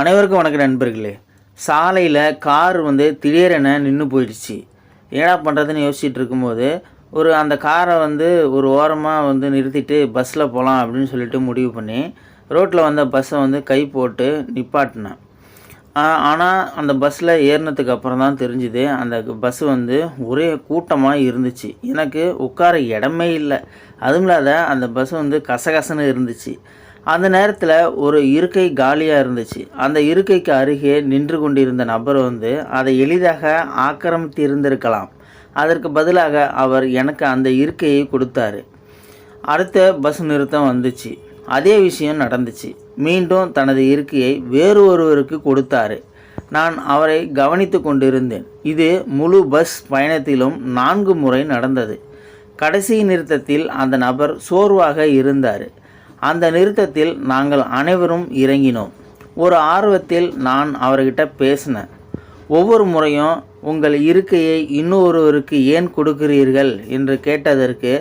அனைவருக்கும் வணக்கம் நண்பர்களே. சாலையில் கார் வந்து திடீரென நின்று போயிடுச்சு. என்னடா பண்ணுறதுன்னு யோசிச்சுட்டு இருக்கும்போது ஒரு அந்த காரை வந்து ஒரு ஓரமாக வந்து நிறுத்திட்டு பஸ்ஸில் போகலாம் அப்படின்னு சொல்லிட்டு முடிவு பண்ணி ரோட்டில் வந்த பஸ்ஸை வந்து கை போட்டு நிப்பாட்டினேன். ஆனால் அந்த பஸ்ஸில் ஏறினதுக்கு அப்புறம் தான் தெரிஞ்சுது அந்த பஸ் வந்து ஒரே கூட்டமாக இருந்துச்சு. எனக்கு உட்கார இடமே இல்லை. அதுவும் இல்லாத அந்த பஸ் வந்து கசகசன்னு இருந்துச்சு. அந்த நேரத்தில் ஒரு இருக்கை காலியாக இருந்துச்சு. அந்த இருக்கைக்கு அருகே நின்று கொண்டிருந்த நபர் வந்து அதை எளிதாக ஆக்கிரமித்து இருந்திருக்கலாம் அதற்கு பதிலாக அவர் எனக்கு அந்த இருக்கையை கொடுத்தாரு. அடுத்த பஸ் நிறுத்தம் வந்துச்சு. அதே விஷயம் நடந்துச்சு. மீண்டும் தனது இருக்கையை வேறு ஒருவருக்கு கொடுத்தாரு. நான் அவரை கவனித்து கொண்டிருந்தேன். இது முழு பஸ் பயணத்திலும் நான்கு முறை நடந்தது. கடைசி நிறுத்தத்தில் அந்த நபர் சோர்வாக இருந்தார். அந்த நிறுத்தத்தில் நாங்கள் அனைவரும் இறங்கினோம். ஒரு ஆர்வத்தில் நான் அவர்கிட்ட பேசினேன். ஒவ்வொரு முறையும் உங்கள் இருக்கையை இன்னொருவருக்கு ஏன் கொடுக்கிறீர்கள் என்று கேட்டதற்கு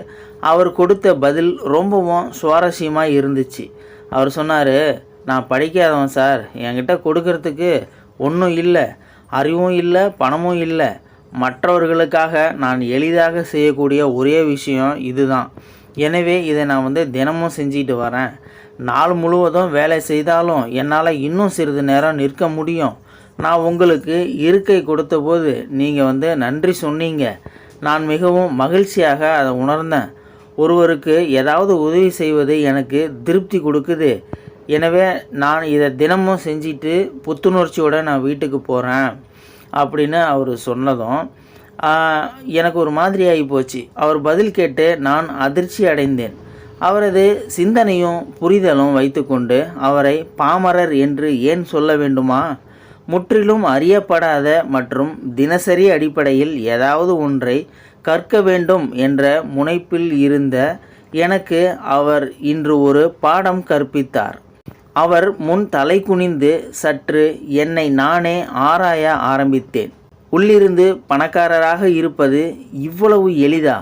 அவர் கொடுத்த பதில் ரொம்பவும் சுவாரஸ்யமாக இருந்துச்சு. அவர் சொன்னார் நான் படிக்காதவன் சார். என்கிட்ட கொடுக்கறதுக்கு ஒன்றும் இல்லை. அறிவும் இல்லை பணமும் இல்லை. மற்றவர்களுக்காக நான் எளிதாக செய்யக்கூடிய ஒரே விஷயம் இதுதான். எனவே இதை நான் வந்து தினமும் செஞ்சுட்டு வரேன். நாள் முழுவதும் வேலை செய்தாலும் என்னால் இன்னும் சிறிது நேரம் நிற்க முடியும். நான் உங்களுக்கு இருக்கை கொடுத்தபோது நீங்கள் வந்து நன்றி சொன்னீங்க. நான் மிகவும் மகிழ்ச்சியாக அதை உணர்ந்தேன். ஒருவருக்கு ஏதாவது உதவி செய்வது எனக்கு திருப்தி கொடுக்குது. எனவே நான் இதை தினமும் செஞ்சுட்டு புத்துணர்ச்சியோடு நான் வீட்டுக்கு போகிறேன் அப்படின்னு அவர் சொன்னதும் எனக்கு ஒரு மாதிரி ஆகி போச்சு. அவர் பதில் கேட்டு நான் அதிர்ச்சி அடைந்தேன். அவரது சிந்தனையும் புரிதலும் வைத்துக்கொண்டு அவரை பாமரர் என்று ஏன் சொல்ல வேண்டுமா? முற்றிலும் அறியப்படாத மற்றும் தினசரி அடிப்படையில் ஏதாவது ஒன்றை கற்க வேண்டும் என்ற முனைப்பில் இருந்த எனக்கு அவர் இன்று ஒரு பாடம் கற்பித்தார். அவர் முன் தலை குனிந்து சற்று என்னை நானே ஆராய ஆரம்பித்தேன். உள்ளிருந்து பணக்காரராக இருப்பது இவ்வளவு எளிதா?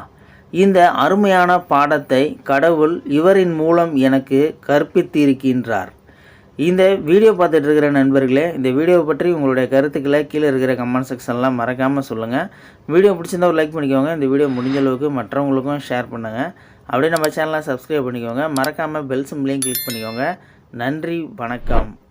இந்த அருமையான பாடத்தை கடவுள் இவரின் மூலம் எனக்கு கற்பித்திருக்கின்றார். இந்த வீடியோ பார்த்துட்டு இருக்கிற நண்பர்களே இந்த வீடியோவை பற்றி உங்களுடைய கருத்துக்களை கீழே இருக்கிற கமெண்ட் செக்ஷன்லாம் மறக்காமல் சொல்லுங்கள் வீடியோ பிடிச்சிருந்தா ஒரு லைக் பண்ணிக்கோங்க. இந்த வீடியோ முடிஞ்ச அளவுக்கு மற்றவங்களுக்கும் ஷேர் பண்ணுங்கள் அப்படியே நம்ம சேனலை சப்ஸ்கிரைப் பண்ணிக்கோங்க. மறக்காமல் பெல் சிம்லையும் கிளிக் பண்ணிக்கோங்க. நன்றி வணக்கம்.